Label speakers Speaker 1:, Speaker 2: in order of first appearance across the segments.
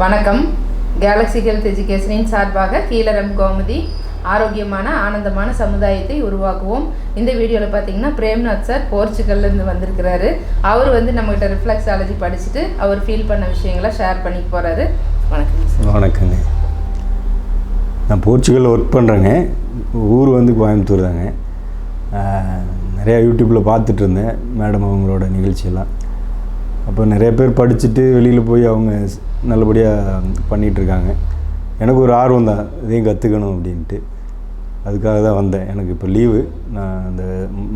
Speaker 1: வணக்கம். Galaxy health எஜுகேஷனின் சார்பாக கீழரம் கோமதி ஆரோக்கியமான ஆனந்தமான சமுதாயத்தை உருவாக்குவோம். இந்த வீடியோவில் பார்த்தீங்கன்னா பிரேம்நாத் சார் போர்ச்சுகல்லேருந்து வந்திருக்கிறாரு. அவர் வந்து நம்மகிட்ட ரிஃப்ளெக்ஸாலஜி படிச்சுட்டு அவர் ஃபீல் பண்ண விஷயங்களை ஷேர் பண்ணி போகிறாரு வணக்கம்
Speaker 2: வணக்கங்க. நான் போர்ச்சுகலில் ஒர்க் பண்ணுறேங்க ஊர் வந்து கோயம்புத்தூர் தாங்க. நிறையா யூடியூப்பில் பார்த்துட்டு இருந்தேன். மேடம் அவங்களோட நிகழ்ச்சியெல்லாம். அப்போ நிறைய பேர் படிச்சுட்டு வெளியில் போய் அவங்க நல்லபடியாக பண்ணிகிட்டு இருக்காங்க எனக்கு ஒரு ஆர்வம் தான் இதையும் கற்றுக்கணும் அப்படின்ட்டு. அதுக்காக தான் வந்தேன். எனக்கு இப்போ லீவு நான் அந்த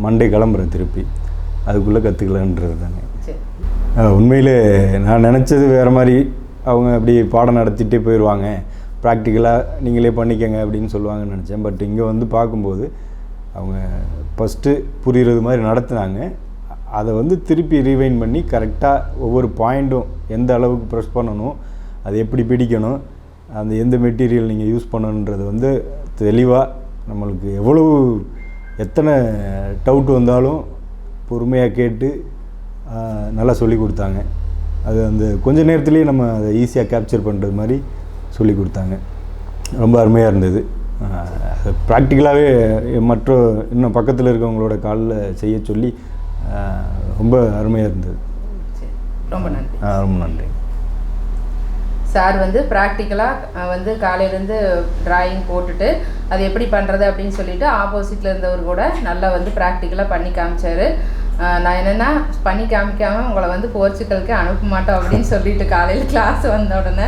Speaker 2: மண்டே கிளம்புறேன் திருப்பி. அதுக்குள்ளே கற்றுக்கலான்றது தாங்க உண்மையிலே நான் நினச்சது வேறு மாதிரி. அவங்க அப்படி பாடம் நடத்திட்டே போயிடுவாங்க ப்ராக்டிக்கலாக நீங்களே பண்ணிக்கங்க அப்படின்னு சொல்லுவாங்கன்னு நினச்சேன். பட் இங்கே வந்து பார்க்கும்போது அவங்க ஃபஸ்ட்டு புரிகிறது மாதிரி நடத்துனாங்க. அதை வந்து திருப்பி ரீவைன் பண்ணி கரெக்டாக ஒவ்வொரு பாயிண்ட்டும் எந்த அளவுக்கு ப்ரெஸ் பண்ணணும் அது எப்படி பிடிக்கணும் அந்த எந்த மெட்டீரியல் நீங்கள் யூஸ் பண்ணணுன்றது வந்து தெளிவாக நம்மளுக்கு எவ்வளவு எத்தனை டவுட் வந்தாலும் பொறுமையாக கேட்டு நல்லா சொல்லி கொடுத்தாங்க. அது அந்த கொஞ்ச நேரத்துலேயே நம்ம அதை ஈஸியாக கேப்சர் பண்ணுறது மாதிரி சொல்லி கொடுத்தாங்க. ரொம்ப அருமையாக இருந்தது. ப்ராக்டிக்கலாகவே மற்ற இன்னும் பக்கத்தில் இருக்கவங்களோட காலில் செய்ய சொல்லி ரொம்ப அருமையாக இருந்தது.
Speaker 1: ரொம்ப நன்றி.
Speaker 2: ரொம்ப நன்றி.
Speaker 1: சார் வந்து ப்ராக்டிக்கலாக வந்து காலையிலேருந்து டிராயிங் போட்டுட்டு அது எப்படி பண்ணுறது அப்படின்னு சொல்லிட்டு ஆப்போசிட்டில் இருந்தவர் கூட நல்லா வந்து ப்ராக்டிக்கலாக பண்ணி காமிச்சாரு. நான் என்னென்னா பண்ணி காமிக்காமல் உங்களை வந்து போர்ச்சுகலுக்கு அனுப்ப மாட்டோம் அப்படின்னு சொல்லிட்டு காலையில் கிளாஸ் வந்த உடனே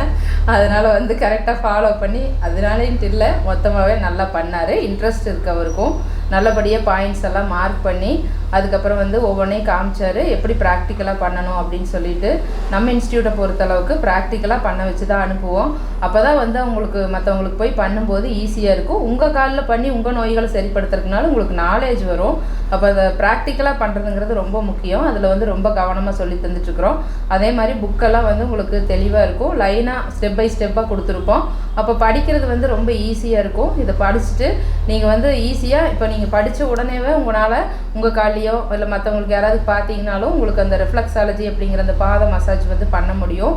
Speaker 1: அதனால் வந்து கரெக்டாக ஃபாலோ பண்ணி அதனாலேன்ட்டு இல்லை மொத்தமாகவே நல்லா பண்ணார். இன்ட்ரெஸ்ட் இருக்கு அவருக்கும் நல்லபடியாக பாயிண்ட்ஸ் எல்லாம் மார்க் பண்ணி அதுக்கப்புறம் வந்து ஒவ்வொன்றையும் காமிச்சார். எப்படி ப்ராக்டிக்கலாக பண்ணணும் அப்படின்னு சொல்லிட்டு நம்ம இன்ஸ்டியூட்டை பொறுத்தளவுக்கு ப்ராக்டிக்கலாக பண்ண வச்சு தான் அனுப்புவோம். அப்போ தான் வந்து அவங்களுக்கு மற்றவங்களுக்கு போய் பண்ணும்போது ஈஸியாக இருக்கும். உங்கள் காலில் பண்ணி உங்கள் நோய்களை சரிப்படுத்துறதுனால உங்களுக்கு நாலேஜ் வரும். அப்போ அதை ப்ராக்டிக்கலாக பண்ணுறதுங்கிறது ரொம்ப முக்கியம். அதில் வந்து ரொம்ப கவனமாக சொல்லி தந்துட்டுருக்குறோம். அதே மாதிரி புக்கெல்லாம் வந்து உங்களுக்கு தெளிவாக இருக்கும். லைனாக ஸ்டெப் பை ஸ்டெப்பாக கொடுத்துருப்போம். அப்போ படிக்கிறது வந்து ரொம்ப ஈஸியாக இருக்கும். இதை படிச்சுட்டு நீங்கள் வந்து ஈஸியாக இப்போ நீங்கள் படித்த உடனேவே உங்களால் உங்கள் காலையே இல்லை மற்றவங்களுக்கு யாராவது பார்த்தீங்கனாலும் உங்களுக்கு அந்த ரிஃப்ளெக்ஸாலஜி அப்படிங்கிற அந்த பாத மசாஜ் வந்து பண்ண முடியும்.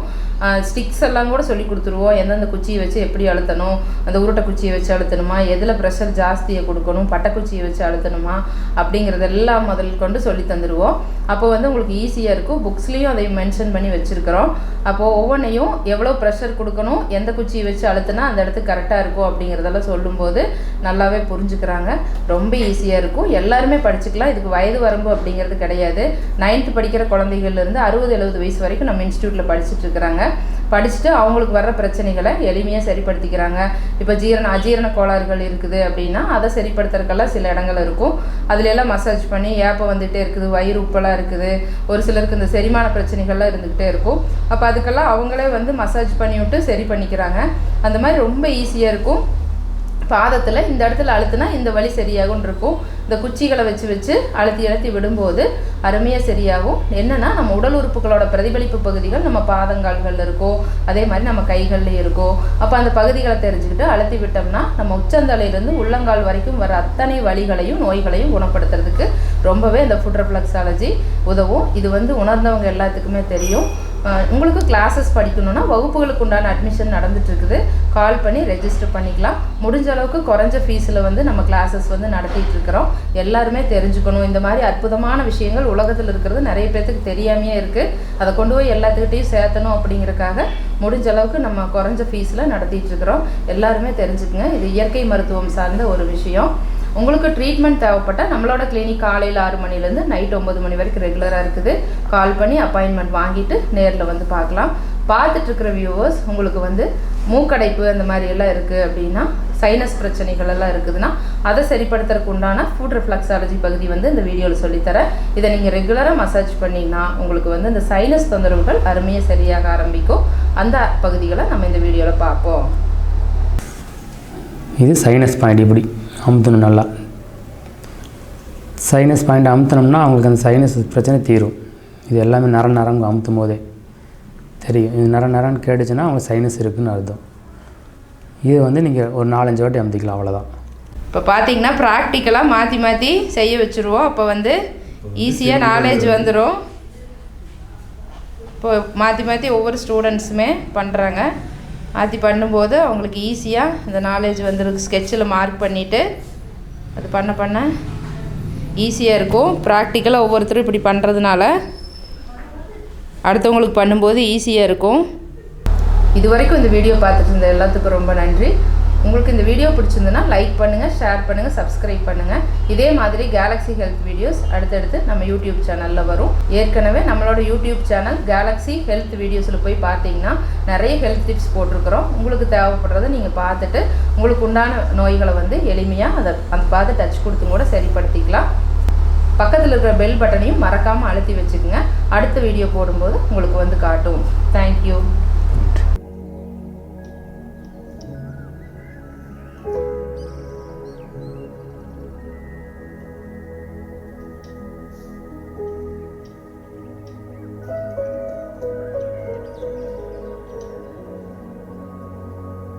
Speaker 1: ஸ்டிக்ஸ் எல்லாம் கூட சொல்லி கொடுத்துருவோம். எந்தெந்த குச்சியை வச்சு எப்படி அழுத்தணும் அந்த உருட்டை குச்சியை வச்சு அழுத்தணுமா எதில் ப்ரெஷர் ஜாஸ்தியை கொடுக்கணும் பட்டைக்குச்சியை வச்சு அழுத்தணுமா அப்படிங்கிறதெல்லாம் முதல் கொண்டு சொல்லி தந்துடுவோம் அப்போ வந்து உங்களுக்கு ஈஸியாக இருக்கும். புக்ஸ்லேயும் அதை மென்ஷன் பண்ணி வச்சுருக்கிறோம். அப்போது ஒவ்வொன்றையும் எவ்வளோ ப்ரெஷர் கொடுக்கணும் எந்த குச்சியை வச்சு அழுத்தினா அந்த இடத்துக்கு கரெக்டாக இருக்கும் அப்படிங்கிறதெல்லாம் சொல்லும்போது நல்லாவே புரிஞ்சுக்கிறாங்க. ரொம்ப ஈஸியாக இருக்கும். எல்லாருமே படிச்சுக்கலாம். இதுக்கு வயது வரம்பு அப்படிங்கிறது கிடையாது. நைன்த்து படிக்கிற குழந்தைகள்லேருந்து அறுபது எழுபது வயசு வரைக்கும் நம்ம இன்ஸ்டியூட்டில் படிச்சுட்டு இருக்கிறாங்க. படிச்சுட்டு அவங்களுக்கு வர்ற பிரச்சனைகளை எளிமையாக சரிப்படுத்திக்கிறாங்க. இப்போ ஜீரண அஜீரண கோளாறுகள் இருக்குது அப்படின்னா அதை சரிப்படுத்துறதுக்கெல்லாம் சில இடங்கள் இருக்கும். அதுலெல்லாம் மசாஜ் பண்ணி ஏப்பம் வந்துகிட்டே இருக்குது வயிறு உப்பெல்லாம் இருக்குது. ஒரு சிலருக்கு இந்த செரிமான பிரச்சனைகள்லாம் இருந்துக்கிட்டே இருக்கும். அப்போ அதுக்கெல்லாம் அவங்களே வந்து மசாஜ் பண்ணி விட்டு சரி பண்ணிக்கிறாங்க. அந்த மாதிரி ரொம்ப ஈஸியாக இருக்கும். பாதத்தில் இந்த இடத்துல அழுத்துனா இந்த வலி சரியாகும் இருக்கும். இந்த குச்சிகளை வச்சு வச்சு அழுத்தி அழுத்தி விடும்போது அருமையாக சரியாகும். என்னன்னா நம்ம உடல் உறுப்புகளோட பிரதிபலிப்பு பகுதிகள் நம்ம பாதங்கால்களில் இருக்கோ அதே மாதிரி நம்ம கைகள்லையும் இருக்கோ அப்போ அந்த பகுதிகளை தெரிஞ்சுக்கிட்டு அழுத்தி விட்டோம்னா நம்ம உச்சந்தலையிலேருந்து உள்ளங்கால் வரைக்கும் வர அத்தனை வழிகளையும் நோய்களையும் குணப்படுத்துறதுக்கு ரொம்பவே இந்த ஃபுட் ரெஃப்ளக்ஸாலஜி உதவும். இது வந்து உணர்ந்தவங்க எல்லாத்துக்குமே தெரியும். உங்களுக்கு கிளாஸஸ் படிக்கணும்னா வகுப்புகளுக்கு உண்டான அட்மிஷன் நடந்துட்டு இருக்குது கால் பண்ணி ரெஜிஸ்டர் பண்ணிக்கலாம். முடிஞ்ச அளவுக்கு குறைஞ்ச ஃபீஸில் வந்து நம்ம கிளாஸஸ் வந்து நடத்திட்டு இருக்கிறோம் எல்லாருமே தெரிஞ்சுக்கணும். இந்த மாதிரி அற்புதமான விஷயங்கள் உலகத்தில் இருக்கிறது நிறைய பேர்த்துக்கு தெரியாமையே இருக்குது அதை கொண்டு போய் எல்லாத்துக்கிட்டையும் சேர்த்தணும் அப்படிங்கிறக்காக முடிஞ்ச அளவுக்கு நம்ம குறைஞ்ச ஃபீஸில் நடத்திட்டு இருக்கிறோம் எல்லாருமே தெரிஞ்சுக்குங்க. இது இயற்கை மருத்துவம் சார்ந்த ஒரு விஷயம். உங்களுக்கு ட்ரீட்மெண்ட் தேவைப்பட்டால் நம்மளோட கிளினிக் காலையில் ஆறு மணிலேருந்து நைட் ஒம்பது மணி வரைக்கும் ரெகுலராக இருக்குது. கால் பண்ணி அப்பாயின்மெண்ட் வாங்கிட்டு நேரில் வந்து பார்க்கலாம். பார்த்துட்ருக்கிற வியூவர்ஸ் உங்களுக்கு வந்து மூக்கடைப்பு அந்த மாதிரி எல்லாம் இருக்குது அப்படின்னா சைனஸ் பிரச்சனைகள் எல்லாம் இருக்குதுன்னா அதை சரிப்படுத்துறதுக்கு உண்டான ஃபுட் ரிஃப்ளக்ஸாலஜி பகுதி வந்து இந்த வீடியோவில் சொல்லித்தரேன். இதை நீங்கள் ரெகுலராக மசாஜ் பண்ணிங்கன்னா உங்களுக்கு வந்து இந்த சைனஸ் தொந்தரவுகள் அருமையாக சரியாக ஆரம்பிக்கும். அந்த பகுதிகளை நம்ம இந்த வீடியோவில் பார்ப்போம்.
Speaker 3: இது சைனஸ் பாயிண்ட் இப்படி அமுத்தணும் நல்லா. சைனஸ் பாயிண்ட் அமுத்தினோம்னா அவங்களுக்கு அந்த சைனஸ் பிரச்சனை தீரும். இது எல்லாமே நர நரம் அமுத்தும் போதே. தெரியும். இது நர நரன்னு கேட்டுச்சுன்னா அவங்களுக்கு சைனஸ் இருக்குதுன்னு அர்த்தம். இது வந்து நீங்கள் ஒரு நாலஞ்சு வாட்டி அமுத்திக்கலாம் அவ்வளோதான்
Speaker 1: இப்போ பார்த்தீங்கன்னா ப்ராக்டிக்கலாக மாற்றி மாற்றி செய்ய வச்சுருவோம். அப்போ வந்து ஈஸியாக நாலேஜ் வந்துடும் இப்போ மாற்றி மாற்றி ஒவ்வொரு ஸ்டூடெண்ட்ஸுமே பண்ணுறாங்க மாற்றி பண்ணும்போது அவங்களுக்கு ஈஸியாக இந்த நாலேஜ் வந்துருக்கு. ஸ்கெட்சில் மார்க் பண்ணிவிட்டு அது பண்ண பண்ண ஈஸியாக இருக்கும். ப்ராக்டிக்கலாக ஒவ்வொருத்தரும் இப்படி பண்ணுறதுனால அடுத்தவங்களுக்கு பண்ணும்போது ஈஸியாக இருக்கும். இது வரைக்கும் இந்த வீடியோ பார்த்துட்டு இருந்த எல்லாத்துக்கும் ரொம்ப நன்றி. உங்களுக்கு இந்த வீடியோ பிடிச்சிருந்துன்னா லைக் பண்ணுங்கள் ஷேர் பண்ணுங்கள் சப்ஸ்கிரைப் பண்ணுங்கள் இதே மாதிரி கேலக்ஸி ஹெல்த் வீடியோஸ் அடுத்தடுத்து நம்ம யூடியூப் சேனலில் வரும். ஏற்கனவே நம்மளோட யூடியூப் சேனல் கேலக்ஸி ஹெல்த் வீடியோஸில் போய் பார்த்தீங்கன்னா நிறைய ஹெல்த் டிப்ஸ் போட்டிருக்கிறோம். உங்களுக்கு தேவைப்படுறத நீங்கள் பார்த்துட்டு உங்களுக்கு உண்டான நோய்களை வந்து எளிமையாக அதை அந்த பார்த்து டச் கொடுத்து கூட சரிப்படுத்திக்கலாம். பக்கத்தில் இருக்கிற பெல் பட்டனையும் மறக்காமல் அழுத்தி வச்சுக்கோங்க. அடுத்த வீடியோ போடும்போது உங்களுக்கு வந்து காட்டும். தேங்க்யூ